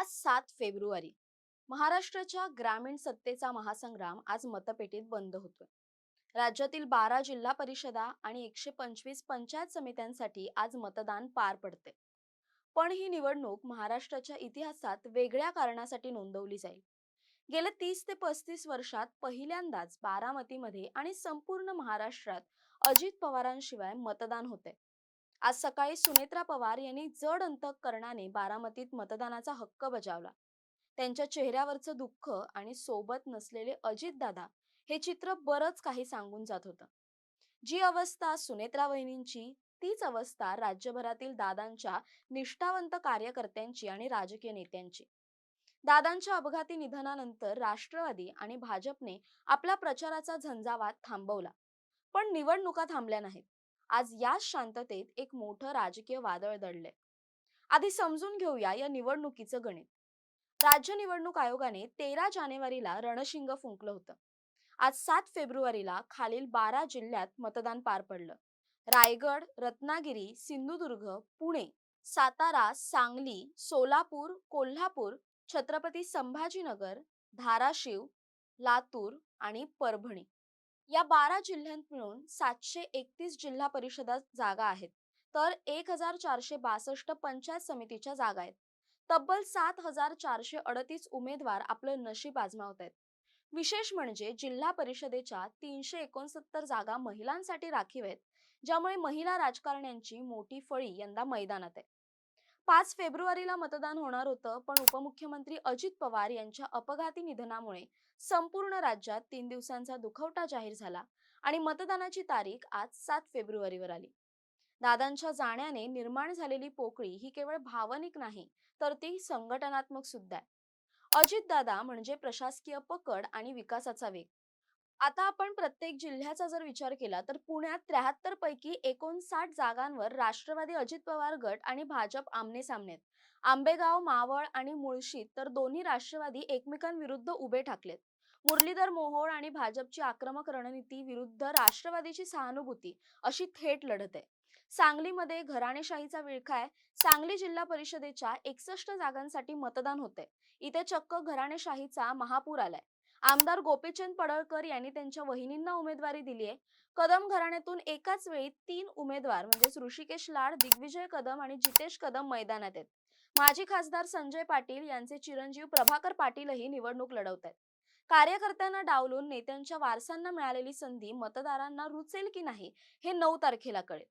आज सात फेब्रुवारी. महाराष्ट्राच्या ग्रामीण सत्तेचा महासंग्राम आज मतपेटीत बंद होतोय. राज्यातील बारा जिल्हा परिषदा आणि एकशे पंचवीस पंचायत समित्यांसाठी आज मतदान पार पडते पण ही निवडणूक महाराष्ट्राच्या इतिहासात वेगळ्या कारणासाठी नोंदवली जाईल. गेल्या तीस ते पस्तीस वर्षात पहिल्यांदाच बारामतीमध्ये आणि संपूर्ण महाराष्ट्रात अजित पवारांशिवाय मतदान होते आज सकाळी सुनेत्रा पवार यांनी जड अंतकरणाने बारामतीत मतदानाचा हक्क बजावला. त्यांच्या चेहऱ्यावरचं दुःख आणि सोबत नसलेले अजितदादा हे चित्र बरंच काही सांगून जात होतं. जी अवस्था सुनेत्रा वहिनींची तीच अवस्था राज्यभरातील दादांच्या निष्ठावंत कार्यकर्त्यांची आणि राजकीय नेत्यांची. दादांच्या अपघाती निधनानंतर राष्ट्रवादी आणि भाजपने आपला प्रचाराचा झंझावात थांबवला. पण निवडणुका थांबल्या नाहीत. आज याच शांततेत एक मोठं राजकीय वादळ दडलंय. आधी समजून घेऊया या निवडणुकीचं गणित. राज्य निवडणूक आयोगाने तेरा जानेवारीला रणशिंग फुंकलं होतं. आज सात फेब्रुवारीला खालील बारा जिल्ह्यात मतदान पार पडलं. रायगड रत्नागिरी सिंधुदुर्ग पुणे सातारा सांगली सोलापूर कोल्हापूर छत्रपती संभाजीनगर धाराशिव लातूर आणि परभणी. या बारा जिल्ह्यांत मिळून सातशे एकतीस जिल्हा परिषदा जागा आहेत. तर एक हजार चारशे बासष्ट पंचायत समितीच्या जागा आहेत. तब्बल सात हजार चारशे अडतीस उमेदवार आपलं नशीब आजमावत आहेत. विशेष म्हणजे जिल्हा परिषदेच्या तीनशे एकोणसत्तर जागा महिलांसाठी राखीव आहेत ज्यामुळे महिला राजकारण्यांची मोठी फळी यंदा मैदानात आहे. पाच फेब्रुवारीला मतदान होणार होतं पण उपमुख्यमंत्री अजित पवार यांच्या अपघाती निधनामुळे संपूर्ण राज्यात तीन दिवसांचा दुखवटा जाहीर झाला आणि मतदानाची तारीख आज सात फेब्रुवारीवर आली. दादांच्या जाण्याने निर्माण झालेली पोकळी ही केवळ भावनिक नाही तर ती संघटनात्मक सुद्धा आहे. अजितदादा म्हणजे प्रशासकीय पकड आणि विकासाचा वेग. आता आपण प्रत्येक जिल्ह्याचा जर विचार केला तर पुण्यात त्र्याहत्तर पैकी एकोणसाठ जागांवर राष्ट्रवादी अजित पवार गट आणि भाजप आमने सामने आंबेगाव मावळ आणि मुळशीत तर दोन्ही राष्ट्रवादी एकमेकांविरुद्ध उभे ठाकलेत. मुरलीधर मोहोळ आणि भाजपची आक्रमक रणनीती विरुद्ध राष्ट्रवादीची सहानुभूती अशी थेट लढत आहे. सांगलीमध्ये घराणेशाहीचा विळखा आहे. सांगली जिल्हा परिषदेच्या एकसष्ट जागांसाठी मतदान होते इथे चक्क घराणेशाहीचा महापूर आलाय. आमदार गोपीचंद पडळकर यांनी त्यांच्या वहिनींना उमेदवारी दिली आहे. कदम घराण्यातून एकाच वेळी तीन उमेदवार म्हणजेच ऋषिकेश लाड दिग्विजय कदम आणि जितेश कदम मैदानात आहेत. माजी खासदार संजय पाटील यांचे चिरंजीव प्रभाकर पाटीलही निवडणूक लढवत आहेत. कार्यकर्त्यांना डावलून नेत्यांच्या वारसांना मिळालेली संधी मतदारांना रुचेल की नाही हे नऊ तारखेला कळेल.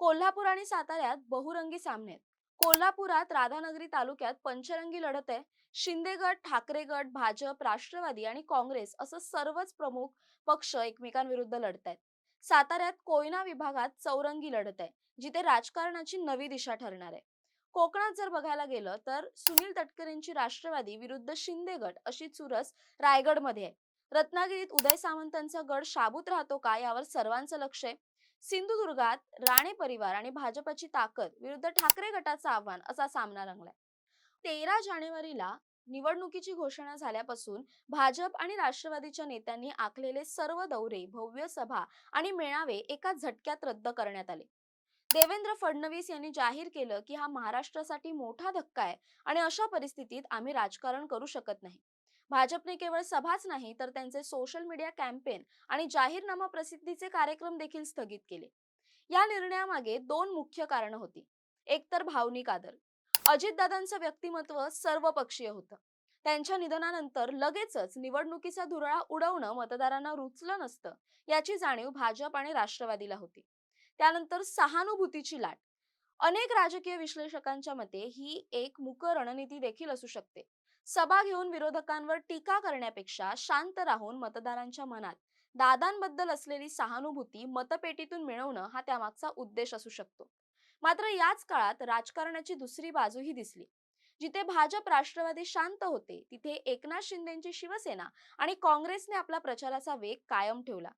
कोल्हापूर आणि साताऱ्यात बहुरंगी सामने आहेत. कोल्हापुरात राधानगरी तालुक्यात पंचरंगी लढत आहे. शिंदे गट ठाकरे गट भाजप राष्ट्रवादी आणि काँग्रेस असं सर्वच प्रमुख पक्ष एकमेकांविरुद्ध लढत आहेत. साताऱ्यात कोयना विभागात चौरंगी लढत आहे जिथे राजकारणाची नवी दिशा ठरणार आहे. कोकणात जर बघायला गेलं तर सुनील तटकरेंची राष्ट्रवादी विरुद्ध शिंदे गट अशी चुरस रायगडमध्ये आहे. रत्नागिरीत उदय सामंतांचा गड शाबूत राहतो का यावर सर्वांचं लक्ष आहे. सिंधुदुर्गात राणे परिवार आणि भाजपची ताकद विरुद्ध ठाकरे गटाचं आव्हान असा सामना रंगलाय. तेरा जानेवारीला निवडणुकीची घोषणा झाल्यापासून भाजप आणि राष्ट्रवादीच्या नेत्यांनी आखलेले सर्व दौरे भव्य सभा आणि मेळावे एका झटक्यात रद्द करण्यात आले. देवेंद्र फडणवीस यांनी जाहीर केलं की हा महाराष्ट्रासाठी मोठा धक्का आहे आणि अशा परिस्थितीत आम्ही राजकारण करू शकत नाही. भाजपने केवळ सभाच नाही तर त्यांचे सोशल मीडिया कॅम्पेन आणि जाहीरनामा प्रसिद्धीचे कार्यक्रम देखील स्थगित केले. या निर्णयामागे दोन मुख्य कारण होती. एकतर भावनिक आदर. अजितदादांचं व्यक्तिमत्व सर्वपक्षीय होतं. त्यांच्या निधनानंतर लगेचच निवडणुकीचा धुरळा उडवणं मतदारांना रुचलं नसतं याची जाणीव भाजप आणि राष्ट्रवादीला होती. त्यानंतर सहानुभूतीची लाट. अनेक राजकीय विश्लेषकांच्या मते ही एक मुक रणनीती देखील असू शकते. सभा घेऊन विरोधकांवर टीका करण्यापेक्षा शांत राहून मतदारांच्या मनात दादांबद्दल असलेली सहानुभूती मतपेटीतून मिळवणं हा त्यामागचा उद्देश असू शकतो. मात्र याच काळात राजकारणाची दुसरी बाजूही दिसली. जिथे भाजप राष्ट्रवादी शांत होते तिथे एकनाथ शिंदेची शिवसेना आणि काँग्रेसने आपला प्रचाराचा वेग कायम ठेवला.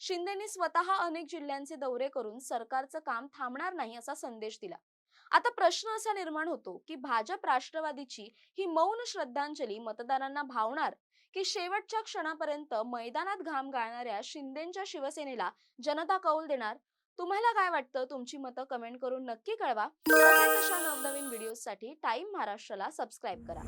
शिंदेनी स्वतः अनेक जिल्ह्यांचे दौरे करून सरकारचं काम थांबणार नाही असा संदेश दिला. आता प्रश्न असा निर्माण होतो की भाजप राष्ट्रवादीची ही मौन श्रद्धांजली मतदारांना भावणार की शेवटच्या क्षणापर्यंत मैदानात घाम गाळणाऱ्या शिंदेच्या शिवसेनेला जनता कौल देणार? तुम्हाला काय वाटतं? तुमची मतं कमेंट करून नक्की कळवा. अशा नवनवीन व्हिडिओसाठी टाइम महाराष्ट्राला सबस्क्राईब करा.